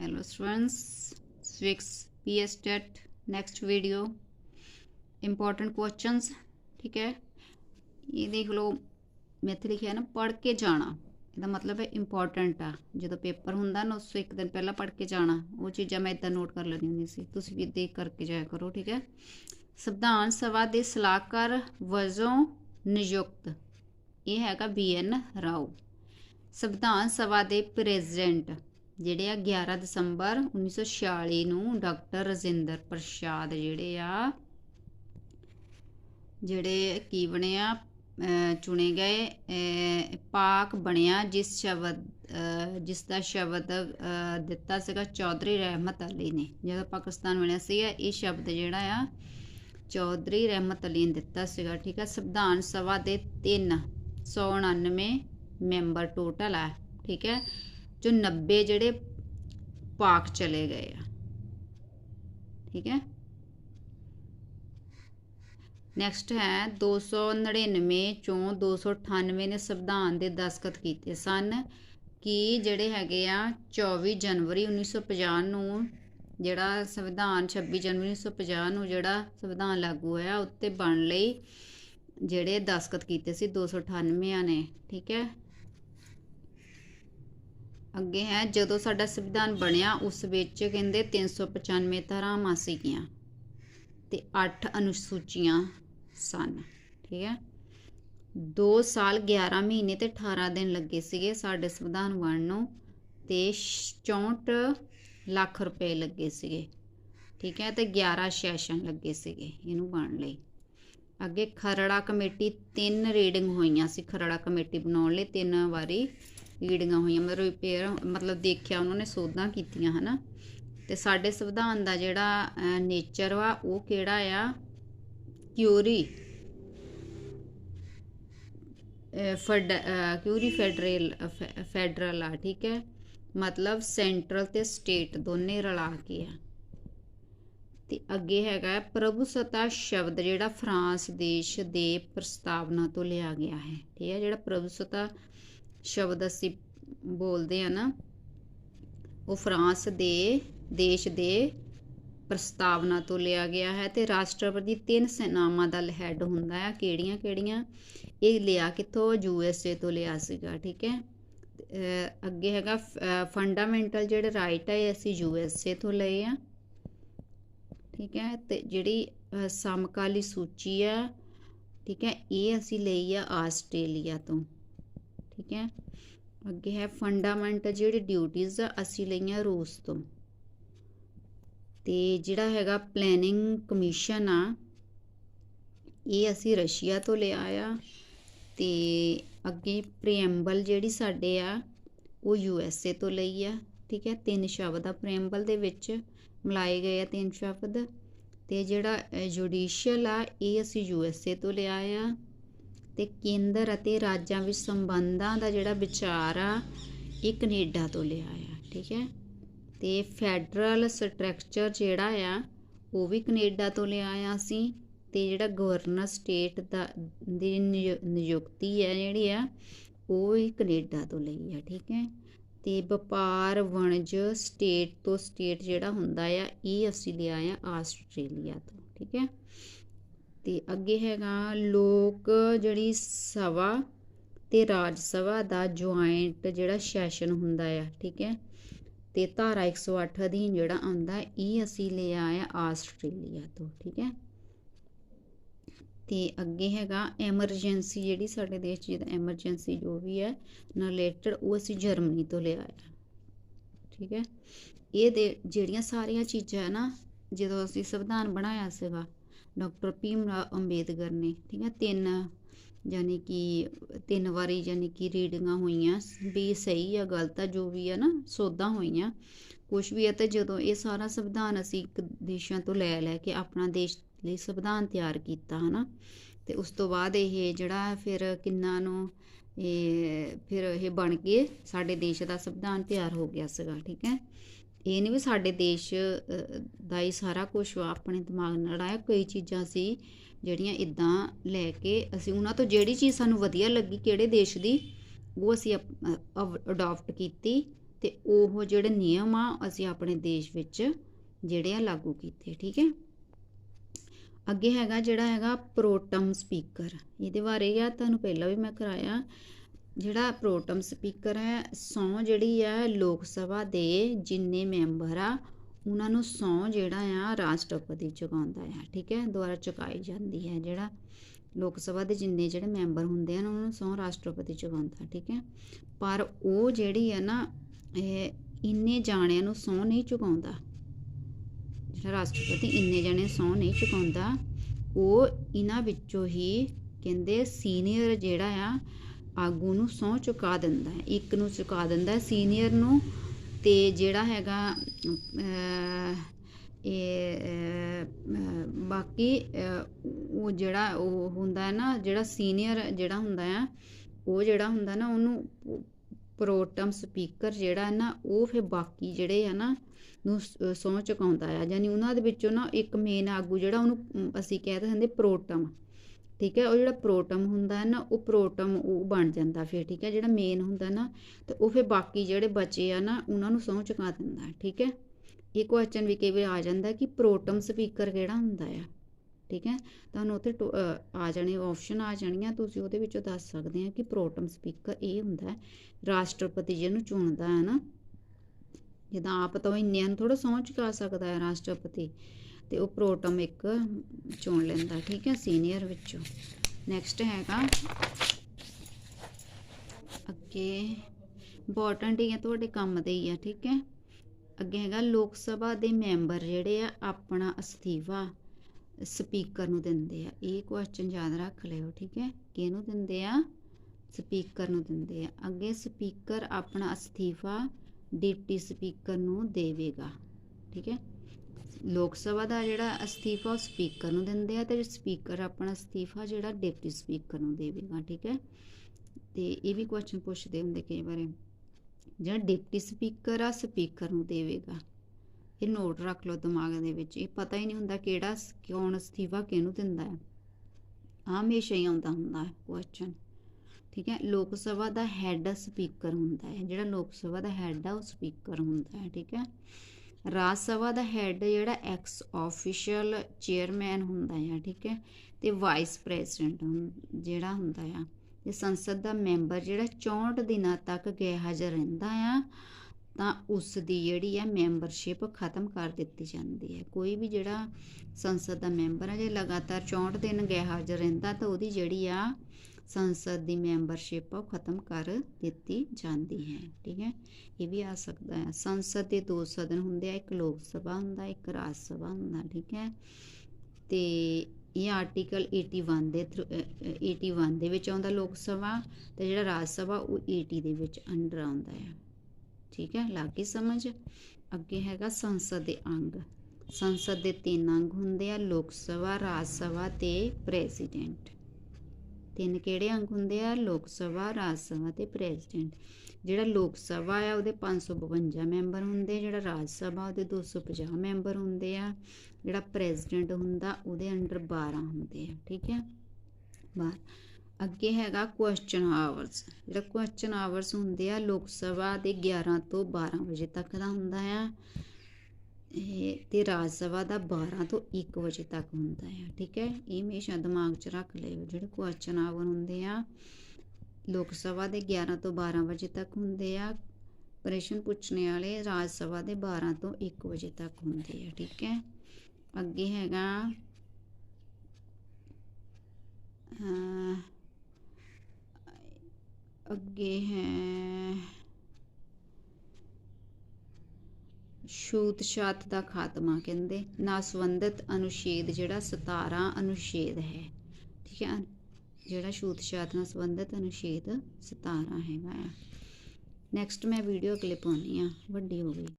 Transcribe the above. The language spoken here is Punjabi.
hello, students. Civics ps tet next video. Important questions. ਠੀਕ ਹੈ ਇਹ ਦੇਖ ਲਓ ਮੈਂ ਇੱਥੇ ਲਿਖਿਆ ਨਾ ਪੜ੍ਹ ਕੇ ਜਾਣਾ ਇਹਦਾ ਮਤਲਬ ਹੈ ਇੰਪੋਰਟੈਂਟ ਆ ਜਦੋਂ ਪੇਪਰ ਹੁੰਦਾ ਨਾ ਉਸ ਤੋਂ ਇੱਕ ਦਿਨ ਪਹਿਲਾਂ ਪੜ੍ਹ ਕੇ ਜਾਣਾ ਉਹ ਚੀਜ਼ਾਂ ਮੈਂ ਇਦਾਂ ਨੋਟ ਕਰ ਲੈਂਦੀ ਹੁੰਦੀ ਸੀ ਤੁਸੀਂ ਵੀ ਦੇਖ ਕਰਕੇ ਜਾਇਆ ਕਰੋ ਠੀਕ ਹੈ ਸੰਵਿਧਾਨ ਸਭਾ ਦੇ ਸਲਾਹਕਾਰ ਵਜੋਂ ਨਿਯੁਕਤ ਇਹ ਹੈਗਾ ਬੀ ਐਨ ਰਾਓ ਸੰਵਿਧਾਨ ਸਭਾ ਦੇ ਪ੍ਰੈਜ਼ੀਡੈਂਟ ਜਿਹੜੇ ਆ 11 ਦਸੰਬਰ 1946 ਨੂੰ ਡਾਕਟਰ ਰਜਿੰਦਰ ਪ੍ਰਸਾਦ ਜਿਹੜੇ ਆ, ਜਿਹੜੇ ਕੀ ਬਣੇ ਆ ਚੁਣੇ ਗਏ ਪਾਕ ਬਣਿਆ, ਜਿਸ ਸ਼ਬਦ, ਅਹ, ਜਿਸ ਦਾ ਸ਼ਬਦ, ਅਹ, ਦਿੱਤਾ ਸੀਗਾ ਚੌਧਰੀ ਰਹਿਮਤ ਅਲੀ ਨੇ। ਜਦੋਂ ਪਾਕਿਸਤਾਨ ਬਣਿਆ ਸੀਗਾ, ਇਹ ਸ਼ਬਦ ਜਿਹੜਾ ਆ, ਚੌਧਰੀ ਰਹਿਮਤ ਅਲੀ ਨੇ ਦਿੱਤਾ ਸੀਗਾ, ਠੀਕ ਹੈ ਸੰਵਿਧਾਨ ਸਭਾ ਦੇ 399 ਮੈਂਬਰ ਟੋਟਲ ਆ, ਠੀਕ ਹੈ ਜੋ 90 ਜਿਹੜੇ ਪਾਕ ਚਲੇ ਗਏ ਆ। ਠੀਕ ਹੈ? ਨੈਕਸਟ ਹੈ 299 ਚੋਂ 298 ਨੇ ਸੰਵਿਧਾਨ ਦੇ ਦਸਖਤ ਕੀਤੇ ਸਨ ਕਿ ਜਿਹੜੇ ਹੈਗੇ ਆ 24 ਜਨਵਰੀ 1950 ਨੂੰ ਜਿਹੜਾ ਸੰਵਿਧਾਨ 26 ਜਨਵਰੀ 1950 ਨੂੰ ਜਿਹੜਾ ਸੰਵਿਧਾਨ ਲਾਗੂ ਹੋਇਆ ਉੱਤੇ ਬਣ ਲਈ ਜਿਹੜੇ ਦਸਖਤ ਕੀਤੇ ਸੀ 298 ਨੇ ਠੀਕ ਹੈ? ਅੱਗੇ ਹੈ, ਜਦੋਂ ਸਾਡਾ ਸੰਵਿਧਾਨ ਬਣਿਆ, ਉਸ ਵਿੱਚ ਕਹਿੰਦੇ 395 ਧਾਰਾਵਾਂ ਸੀਗੀਆਂ ਤੇ 8 ਅਨੁਸੂਚੀਆਂ ਸਨ, ਠੀਕ ਹੈ। 2 ਸਾਲ 11 ਮਹੀਨੇ ਤੇ 18 ਦਿਨ ਲੱਗੇ ਸੀਗੇ ਸਾਡੇ ਸੰਵਿਧਾਨ ਬਣਨ ਨੂੰ ਤੇ 64 ਲੱਖ ਰੁਪਏ ਲੱਗੇ ਸੀਗੇ, ਠੀਕ ਹੈ, ਤੇ 11 ਸੈਸ਼ਨ ਲੱਗੇ ਸੀਗੇ ਇਹਨੂੰ ਬਣਨ ਲਈ। ਅੱਗੇ ਖਰੜਾ ਕਮੇਟੀ ਤਿੰਨ ਰੀਡਿੰਗ ਹੋਈਆਂ ਸੀ, ਖਰੜਾ ਕਮੇਟੀ ਬਣਾਉਣ ਲਈ ਤਿੰਨ ਵਾਰੀ ਰੀਡਿੰਗਾਂ ਹੋਈਆਂ, ਮਤਲਬ ਰਿਪੇਅਰ ਮਤਲਬ ਦੇਖਿਆ ਉਹਨਾਂ ਨੇ ਸੋਧਾਂ ਕੀਤੀਆਂ, ਹਨਾ। ਤੇ ਸਾਡੇ ਸੰਵਿਧਾਨ ਦਾ ਜਿਹੜਾ ਨੇਚਰ ਵਾ, ਉਹ ਕਿਹੜਾ ਆ? Query. Fed query federal federal ਆ, ਠੀਕ ਹੈ। ਮਤਲਬ ਸੈਂਟਰਲ ਤੇ ਸਟੇਟ ਦੋਨੇ ਰਲਾ ਕੇ ਆ। ਤੇ ਅੱਗੇ ਹੈਗਾ ਪ੍ਰਭੂਸਤਾ ਸ਼ਬਦ ਜਿਹੜਾ ਫਰਾਂਸ ਦੇਸ਼ ਦੇ ਪ੍ਰਸਤਾਵਨਾ ਤੋਂ ਲਿਆ ਗਿਆ ਹੈ, ਠੀਕ ਹੈ। ਜਿਹੜਾ ਪ੍ਰਭੂਸਤਾ ਸ਼ਬਦ ਅਸੀਂ ਬੋਲਦੇ ਆ ਨਾ, ਉਹ ਫਰਾਂਸ ਦੇ ਦੇਸ਼ ਦੇ ਪ੍ਰਸਤਾਵਨਾ ਤੋਂ ਲਿਆ ਗਿਆ ਹੈ ਤੇ ਰਾਸ਼ਟਰਪਤੀ ਤਿੰਨ ਸੈਨਾਵਾਂ ਦਾ ਹੈੱਡ ਹੁੰਦਾ ਆ ਕਿਹੜੀਆਂ ਕਿਹੜੀਆਂ? ਇਹ ਲਿਆ ਕਿੱਥੋਂ? ਯੂ ਐਸ ਏ ਤੋਂ ਲਿਆ ਸੀਗਾ, ਠੀਕ ਹੈ? ਅੱਗੇ ਹੈਗਾ ਫੰਡਾਮੈਂਟਲ ਜਿਹੜੇ ਰਾਈਟ ਹੈ ਅਸੀਂ ਯੂ ਐਸ ਏ ਤੋਂ ਲਏ ਆ, ਠੀਕ ਹੈ? ਤੇ ਜਿਹੜੀ ਸਮਕਾਲੀ ਸੂਚੀ ਆ, ਠੀਕ ਹੈ, ਇਹ ਅਸੀਂ ਲਈ ਆ ਆਸਟ੍ਰੇਲੀਆ ਤੋਂ। ਠੀਕ ਹੈ? ਅੱਗੇ ਹੈ ਫੰਡਾਮੈਂਟਲ ਜਿਹੜੀ ਡਿਊਟੀਆਂ ਆ, ਅਸੀਂ ਲਈਆਂ ਰੂਸ ਤੋਂ। ਤੇ ਜਿਹੜਾ ਹੈਗਾ ਪਲੈਨਿੰਗ ਕਮਿਸ਼ਨ ਆ, ਇਹ ਅਸੀਂ ਰਸ਼ੀਆ ਤੋਂ ਲਿਆ ਆ। ਤੇ ਅੱਗੇ ਪ੍ਰੀਐਮਬਲ ਜਿਹੜੀ ਸਾਡੇ ਆ, ਉਹ ਯੂ ਐਸ ਏ ਤੋਂ ਲਈ ਆ, ਠੀਕ ਹੈ? ਤਿੰਨ ਸ਼ਬਦ ਆ ਪ੍ਰੀਐਮਬਲ ਦੇ ਵਿੱਚ, ਮਿਲਾਏ ਗਏ ਆ ਤਿੰਨ ਸ਼ਬਦ। ਤੇ ਜਿਹੜਾ ਜੁਡੀਸ਼ੀਅਲ ਆ, ਇਹ ਅਸੀਂ ਯੂ ਐਸ ਏ ਤੋਂ ਲਿਆ ਆ। ਤੇ ਕੇਂਦਰ ਅਤੇ ਰਾਜਾਂ ਵਿੱਚ ਸੰਬੰਧਾਂ ਦਾ ਜਿਹੜਾ ਵਿਚਾਰ ਆ, ਇਹ ਕੈਨੇਡਾ ਤੋਂ ਲਿਆ ਆ, ਠੀਕ ਹੈ? ਤੇ ਫੈਡਰਲ ਸਟਰਕਚਰ ਜਿਹੜਾ ਆ, ਉਹ ਵੀ ਕੈਨੇਡਾ ਤੋਂ ਲਿਆ ਆ ਅਸੀਂ ਤੇ ਜਿਹੜਾ ਗਵਰਨਰ ਸਟੇਟ ਦਾ, ਦੀ ਨਿਯੁਕਤੀ ਹੈ ਜਿਹੜੀ ਆ, ਉਹ ਵੀ ਕੈਨੇਡਾ ਤੋਂ ਲਈ ਆ, ਠੀਕ ਹੈ? ਤੇ ਵਪਾਰ ਵਣਜ ਸਟੇਟ ਤੋਂ ਸਟੇਟ ਜਿਹੜਾ ਹੁੰਦਾ ਆ, ਇਹ ਅਸੀਂ ਲਿਆ ਆ ਆਸਟ੍ਰੇਲੀਆ ਤੋਂ, ਠੀਕ ਹੈ? ਤੇ ਅੱਗੇ ਹੈਗਾ ਲੋਕ ਜਿਹੜੀ ਸਭਾ ਤੇ ਰਾਜ ਸਭਾ ਦਾ ਜੁਆਇੰਟ ਜਿਹੜਾ ਸੈਸ਼ਨ ਹੁੰਦਾ ਆ, ਠੀਕ ਹੈ? ਤੇ ਧਾਰਾ 108 ਅਧੀਨ ਜਿਹੜਾ ਆਉਂਦਾ, ਇਹ ਅਸੀਂ ਲਿਆ ਆ ਆਸਟ੍ਰੇਲੀਆ ਤੋਂ, ਠੀਕ ਹੈ? ਤੇ ਅੱਗੇ ਹੈਗਾ ਐਮਰਜੈਂਸੀ ਜਿਹੜੀ ਸਾਡੇ ਦੇਸ਼ 'ਚ ਜਿਹਦਾ ਐਮਰਜੈਂਸੀ ਜੋ ਵੀ ਹੈ ਰਿਲੇਟਡ ਉਹ ਅਸੀਂ ਜਰਮਨੀ ਤੋਂ ਲਿਆ ਆ ਠੀਕ ਹੈ? ਇਹ ਦੇ ਜਿਹੜੀਆਂ ਸਾਰੀਆਂ ਚੀਜ਼ਾਂ ਹੈ ਨਾ, ਜਦੋਂ ਅਸੀਂ ਸੰਵਿਧਾਨ ਬਣਾਇਆ ਸੀਗਾ ਡਾਕਟਰ ਭੀਮ ਰਾਓ ਅੰਬੇਦਕਰ ਨੇ, ਠੀਕ ਹੈ ਤਿੰਨ ਯਾਨੀ ਕਿ ਤਿੰਨ ਵਾਰੀ ਯਾਨੀ ਕਿ ਰੀਡਿੰਗਾਂ ਹੋਈਆਂ ਵੀ ਸਹੀ ਆ, ਗਲਤ ਆ, ਜੋ ਵੀ ਆ ਨਾ, ਸੋਧਾਂ ਹੋਈਆਂ। ਕੁਝ ਵੀ ਆ ਤੇ ਜਦੋਂ ਇਹ ਸਾਰਾ ਸੰਵਿਧਾਨ ਅਸੀਂ ਇੱਕ ਦੇਸ਼ਾਂ ਤੋਂ ਲੈ ਲੈ ਕੇ ਆਪਣਾ ਦੇਸ਼ ਲਈ ਸੰਵਿਧਾਨ ਤਿਆਰ ਕੀਤਾ, ਹਨਾ, ਤੇ ਉਸ ਤੋਂ ਬਾਅਦ ਇਹ ਜਿਹੜਾ ਫਿਰ ਕਿੰਨਾ ਨੂੰ ਇਹ ਫਿਰ ਇਹ ਬਣ ਕੇ ਸਾਡੇ ਦੇਸ਼ ਦਾ ਸੰਵਿਧਾਨ ਤਿਆਰ ਹੋ ਗਿਆ ਸੀਗਾ, ਠੀਕ ਹੈ। ਇਹ ਨਹੀਂ ਵੀ ਸਾਡੇ ਦੇਸ਼ ਦਾ ਹੀ ਸਾਰਾ ਕੁਝ ਆਪਣੇ ਦਿਮਾਗ ਨਾਲ ਆਇਆ, ਕਈ ਚੀਜ਼ਾਂ ਸੀ ਜਿਹੜੀਆਂ ਇਦਾਂ ਲੈ ਕੇ ਅਸੀਂ ਉਹਨਾਂ ਤੋਂ ਜਿਹੜੀ ਚੀਜ਼ ਸਾਨੂੰ ਵਧੀਆ ਲੱਗੀ, ਕਿਹੜੇ ਦੇਸ਼ ਦੀ, ਉਹ ਅਸੀਂ ਅਡਾਪਟ ਕੀਤੀ ਤੇ ਉਹ ਜਿਹੜੇ ਨਿਯਮ ਆ, ਅਸੀਂ ਆਪਣੇ ਦੇਸ਼ ਵਿੱਚ ਜਿਹੜੇ ਆ ਲਾਗੂ ਕੀਤੇ, ਠੀਕ ਹੈ? ਅੱਗੇ ਹੈਗਾ ਜਿਹੜਾ ਹੈਗਾ ਪ੍ਰੋਟਮ ਸਪੀਕਰ ਇਹਦੇ ਬਾਰੇ ਆ, ਤੁਹਾਨੂੰ ਪਹਿਲਾਂ ਵੀ ਮੈਂ ਕਰਾਇਆ ਜਿਹੜਾ ਪ੍ਰੋਟਮ ਸਪੀਕਰ ਹੈ ਸੌ ਜਿਹੜੀ ਆ ਲੋਕ ਸਭਾ ਦੇ ਜਿੰਨੇ ਮੈਂਬਰ ਆ, ਉਹਨਾਂ ਨੂੰ ਸੌ ਜਿਹੜਾ ਆ ਰਾਸ਼ਟਰਪਤੀ ਚੁਕਾਉਂਦਾ ਆ, ਠੀਕ ਹੈ? ਦੁਆਰਾ ਚੁਕਾਈ ਜਾਂਦੀ ਹੈ ਜਿਹੜਾ ਲੋਕ ਸਭਾ ਦੇ ਜਿੰਨੇ ਜਿਹੜੇ ਮੈਂਬਰ ਹੁੰਦੇ ਹਨ, ਉਹਨਾਂ ਨੂੰ ਸੌ ਰਾਸ਼ਟਰਪਤੀ ਚੁਕਾਉਂਦਾ, ਠੀਕ ਹੈ? ਪਰ ਉਹ ਜਿਹੜੀ ਹੈ ਨਾ, ਇਹ ਇੰਨੇ ਜਾਣਿਆਂ ਨੂੰ ਸਹੁੰ ਨਹੀਂ ਚੁਕਾਉਂਦਾ, ਜਿਹੜਾ ਰਾਸ਼ਟਰਪਤੀ ਇੰਨੇ ਜਾਣੇ ਸਹੁੰ ਨਹੀਂ ਚੁਕਾਉਂਦਾ, ਉਹ ਇਹਨਾਂ ਵਿੱਚੋਂ ਹੀ ਕਹਿੰਦੇ ਸੀਨੀਅਰ ਜਿਹੜਾ ਆ ਆਗੂ ਨੂੰ ਸਹੁੰ ਚੁਕਾ ਦਿੰਦਾ ਹੈ, ਇੱਕ ਨੂੰ ਚੁਕਾ ਦਿੰਦਾ ਹੈ, ਸੀਨੀਅਰ ਨੂੰ ਤੇ ਜਿਹੜਾ ਹੈਗਾ ਇਹ ਬਾਕੀ ਉਹ ਜਿਹੜਾ ਉਹ ਹੁੰਦਾ ਹੈ ਨਾ, ਜਿਹੜਾ ਸੀਨੀਅਰ ਜਿਹੜਾ ਹੁੰਦਾ ਆ ਉਹ ਜਿਹੜਾ ਹੁੰਦਾ ਨਾ, ਉਹਨੂੰ ਪ੍ਰੋਟਮ ਸਪੀਕਰ ਜਿਹੜਾ ਹੈ ਨਾ, ਉਹ ਫਿਰ ਬਾਕੀ ਜਿਹੜੇ ਆ ਨਾ, ਨੂੰ ਸਹੁੰ ਚੁਕਾਉਂਦਾ ਆ। ਯਾਨੀ ਉਹਨਾਂ ਦੇ ਵਿੱਚੋਂ ਨਾ ਇੱਕ ਮੇਨ ਆਗੂ ਜਿਹੜਾ ਉਹਨੂੰ ਅਸੀਂ ਕਹਿ ਦਿੰਦੇ ਪ੍ਰੋਟਮ। ਠੀਕ ਹੈ, ਉਹ ਜਿਹੜਾ ਪ੍ਰੋਟਮ ਹੁੰਦਾ ਹੈ ਨਾ, ਉਹ ਪ੍ਰੋਟਮ ਉਹ ਬਣ ਜਾਂਦਾ ਫਿਰ, ਠੀਕ ਹੈ, ਜਿਹੜਾ ਮੇਨ ਹੁੰਦਾ ਨਾ, ਤੇ ਉਹ ਫਿਰ ਬਾਕੀ ਜਿਹੜੇ ਬਚੇ ਆ ਨਾ, ਉਹਨਾਂ ਨੂੰ ਸਹੁੰ ਚੁਕਾ ਦਿੰਦਾ ਠੀਕ ਹੈ। ਇਹ ਕੁਐਸਚਨ ਵੀ ਕਈ ਵਾਰ ਆ ਜਾਂਦਾ ਕਿ ਪ੍ਰੋਟਮ ਸਪੀਕਰ ਕਿਹੜਾ ਹੁੰਦਾ ਆ, ਠੀਕ ਹੈ। ਤੁਹਾਨੂੰ ਉੱਥੇ ਆ ਜਾਣੇ ਆਪਸ਼ਨ ਆ ਜਾਣੀਆਂ, ਤੁਸੀਂ ਉਹਦੇ ਵਿੱਚੋਂ ਦੱਸ ਸਕਦੇ ਆ ਕਿ ਪ੍ਰੋਟਮ ਸਪੀਕਰ ਇਹ ਹੁੰਦਾ ਰਾਸ਼ਟਰਪਤੀ ਜਿਹਨੂੰ ਚੁਣਦਾ ਹੈ ਨਾ। ਜਿੱਦਾਂ ਆਪ ਤਾਂ ਉਹ ਇੰਨਿਆਂ ਨੂੰ ਥੋੜਾ ਸਹੁੰ ਚੁਕਾ ਸਕਦਾ ਹੈ, ਰਾਸ਼ਟਰਪਤੀ। ਤੇ ਉਹ ਪ੍ਰੋਟਮ ਇੱਕ ਚੁਣ ਲੈਂਦਾ, ਠੀਕ ਹੈ, ਸੀਨੀਅਰ ਵਿੱਚੋਂ। ਨੈਕਸਟ ਹੈਗਾ। ਅੱਗੇ ਇੰਪੋਰਟੈਂਟ ਹੀ ਹੈ ਤੁਹਾਡੇ ਕੰਮ ਦੇ ਹੀ ਆ, ਠੀਕ ਹੈ। ਅੱਗੇ ਹੈਗਾ, ਲੋਕ ਸਭਾ ਦੇ ਮੈਂਬਰ ਜਿਹੜੇ ਆ, ਆਪਣਾ ਅਸਤੀਫਾ ਸਪੀਕਰ ਨੂੰ ਦਿੰਦੇ ਆ। ਇਹ ਕੁਐਸਚਨ ਯਾਦ ਰੱਖ ਲਿਓ, ਠੀਕ ਹੈ। ਕਿਹਨੂੰ ਦਿੰਦੇ ਆ? ਸਪੀਕਰ ਨੂੰ ਦਿੰਦੇ ਆ। ਅੱਗੇ, ਸਪੀਕਰ ਆਪਣਾ ਅਸਤੀਫਾ ਡਿਪਟੀ ਸਪੀਕਰ ਨੂੰ ਦੇਵੇਗਾ, ਠੀਕ ਹੈ। ਲੋਕ ਸਭਾ ਦਾ ਜਿਹੜਾ ਅਸਤੀਫਾ ਉਹ ਸਪੀਕਰ ਨੂੰ ਦਿੰਦੇ ਆ ਤੇ ਸਪੀਕਰ ਆਪਣਾ ਅਸਤੀਫਾ ਜਿਹੜਾ ਡਿਪਟੀ ਸਪੀਕਰ ਨੂੰ ਦੇਵੇਗਾ, ਠੀਕ ਹੈ? ਤੇ ਇਹ ਵੀ ਕੁਐਸਚਨ ਪੁੱਛਦੇ ਹੁੰਦੇ ਕਈ ਵਾਰੀ, ਜਿਹੜਾ ਡਿਪਟੀ ਸਪੀਕਰ ਆ, ਸਪੀਕਰ ਨੂੰ ਦੇਵੇਗਾ। ਇਹ ਨੋਟ ਰੱਖ ਲਓ ਦਿਮਾਗ ਦੇ ਵਿੱਚ, ਇਹ ਪਤਾ ਹੀ ਨਹੀਂ ਹੁੰਦਾ ਕਿਹੜਾ ਸ- ਕੌਣ ਅਸਤੀਫਾ ਕਿਹਨੂੰ ਦਿੰਦਾ ਹੈ। ਆਹ ਹਮੇਸ਼ਾ ਹੀ ਆਉਂਦਾ ਹੁੰਦਾ ਹੈ ਕੁਐਸਚਨ ਠੀਕ ਹੈ? ਲੋਕ ਸਭਾ ਦਾ ਹੈੱਡ ਸਪੀਕਰ ਹੁੰਦਾ ਹੈ, ਜਿਹੜਾ ਲੋਕ ਸਭਾ ਦਾ ਹੈੱਡ ਆ ਉਹ ਸਪੀਕਰ ਹੁੰਦਾ ਹੈ, ਠੀਕ ਹੈ? ਰਾਜ ਸਭਾ ਦਾ ਹੈੱਡ ਜਿਹੜਾ ਐਕਸ ਆਫੀਸ਼ੀਅਲ ਚੇਅਰਮੈਨ ਹੁੰਦਾ ਆ, ਠੀਕ ਹੈ, ਤੇ ਵਾਈਸ ਪ੍ਰੈਜ਼ੀਡੈਂਟ ਜਿਹੜਾ ਹੁੰਦਾ ਆ, ਤੇ ਸੰਸਦ ਦਾ ਮੈਂਬਰ ਜਿਹੜਾ 64 ਦਿਨਾਂ ਤੱਕ ਗੈਰਹਾਜ਼ਰ ਰਹਿੰਦਾ ਆ, ਤਾਂ ਉਸ ਦੀ ਜਿਹੜੀ ਹੈ ਮੈਂਬਰਸ਼ਿਪ ਖਤਮ ਕਰ ਦਿੱਤੀ ਜਾਂਦੀ ਹੈ। ਕੋਈ ਵੀ ਜਿਹੜਾ ਸੰਸਦ ਦਾ ਮੈਂਬਰ ਹੈ ਜੇ ਲਗਾਤਾਰ 64 ਦਿਨ ਗੈਰਹਾਜ਼ਰ ਰਹਿੰਦਾ, ਤਾਂ ਉਹਦੀ ਜਿਹੜੀ ਆ ਸੰਸਦ ਦੀ ਮੈਂਬਰਸ਼ਿਪ ਉਹ ਖਤਮ ਕਰ ਦਿੱਤੀ ਜਾਂਦੀ ਹੈ, ਠੀਕ ਹੈ? ਇਹ ਵੀ ਆ ਸਕਦਾ ਹੈ। ਸੰਸਦ ਦੇ ਦੋ ਸਦਨ ਹੁੰਦੇ ਆ, ਇੱਕ ਲੋਕ ਸਭਾ ਹੁੰਦਾ, ਇੱਕ ਰਾਜ ਸਭਾ ਹੁੰਦਾ, ਠੀਕ ਹੈ? ਤੇ ਇਹ ਆਰਟੀਕਲ 81 ਦੇ ਥਰੂ 81 ਦੇ ਵਿੱਚ ਆਉਂਦਾ ਲੋਕ ਸਭਾ ਤੇ ਜਿਹੜਾ ਰਾਜ ਸਭਾ ਉਹ 80 ਦੇ ਵਿੱਚ ਅੰਡਰ ਆਉਂਦਾ ਹੈ। ਠੀਕ ਹੈ? ਲੱਗ ਸਮਝ? ਅੱਗੇ ਹੈਗਾ ਸੰਸਦ ਦੇ ਅੰਗ। ਸੰਸਦ ਦੇ ਤਿੰਨ ਅੰਗ ਹੁੰਦੇ ਆ, ਲੋਕ ਸਭਾ, ਰਾਜ ਸਭਾ ਤੇ ਪ੍ਰੈਜ਼ੀਡੈਂਟ ਤਿੰਨ ਕਿਹੜੇ ਅੰਗ ਹੁੰਦੇ ਆ? ਲੋਕ ਸਭਾ ਰਾਜ ਸਭਾ ਤੇ ਪ੍ਰੈਜ਼ੀਡੈਂਟ। ਜਿਹੜਾ ਲੋਕ ਸਭਾ ਆ ਉਹਦੇ 552 ਮੈਂਬਰ ਹੁੰਦੇ। ਆ, ਜਿਹੜਾ ਰਾਜ ਸਭਾ ਉਹਦੇ 250 ਮੈਂਬਰ ਹੁੰਦੇ ਆ। ਜਿਹੜਾ ਪ੍ਰੈਜ਼ੀਡੈਂਟ ਹੁੰਦਾ ਉਹਦੇ ਅੰਡਰ 12 ਹੁੰਦੇ ਆ। ਠੀਕ ਹੈ ਬਾਰ। ਅੱਗੇ ਹੈਗਾ ਕੁਐਸਚਨ ਆਵਰਸ ਜਿਹੜਾ ਕੁਐਸਚਨ ਆਵਰਸ ਹੁੰਦੇ ਆ ਲੋਕ ਸਭਾ ਦੇ 11 ਤੋਂ 12 ਵਜੇ ਤੱਕ ਦਾ ਹੁੰਦਾ ਆ। ਇਹ ਤੇ ਰਾਜ ਸਭਾ ਦਾ 12 ਤੋਂ 1 ਵਜੇ ਤੱਕ ਹੁੰਦਾ ਆ, ਠੀਕ ਹੈ? ਇਹ ਹਮੇਸ਼ਾ ਦਿਮਾਗ 'ਚ ਰੱਖ ਲਿਓ, ਜਿਹੜੇ ਕੁਐਸਚਨ ਆਵਰ ਹੁੰਦੇ ਆ, ਲੋਕ ਸਭਾ ਦੇ 11 ਤੋਂ 12 ਵਜੇ ਤੱਕ ਹੁੰਦੇ ਆ, ਪ੍ਰਸ਼ਨ ਪੁੱਛਣੇ ਵਾਲੇ ਰਾਜ ਸਭਾ ਦੇ 12 ਤੋਂ 1 ਵਜੇ ਤੱਕ ਹੁੰਦੇ ਆ, ਠੀਕ ਹੈ? ਅੱਗੇ ਹੈਗਾ ਅੱਗੇ ਹੈ ਛੂਤ ਛਾਤ ਦਾ ਖਾਤਮਾ ਕਹਿੰਦੇ, ਨਾ ਸੰਬੰਧਿਤ ਅਨੁਛੇਦ ਜਿਹੜਾ 17 ਅਨੁਛੇਦ ਹੈ। ਠੀਕ ਹੈ? ਜਿਹੜਾ ਛੂਤ ਛਾਤ ਨਾਲ ਸੰਬੰਧਿਤ ਅਨੁਛੇਦ 17 ਹੈਗਾ ਆ। ਨੈਕਸਟ ਮੈਂ ਵੀਡੀਓ ਕਲਿੱਪ ਪਾਉਣੀ ਆ ਵੱਡੀ ਹੋ ਗਈ।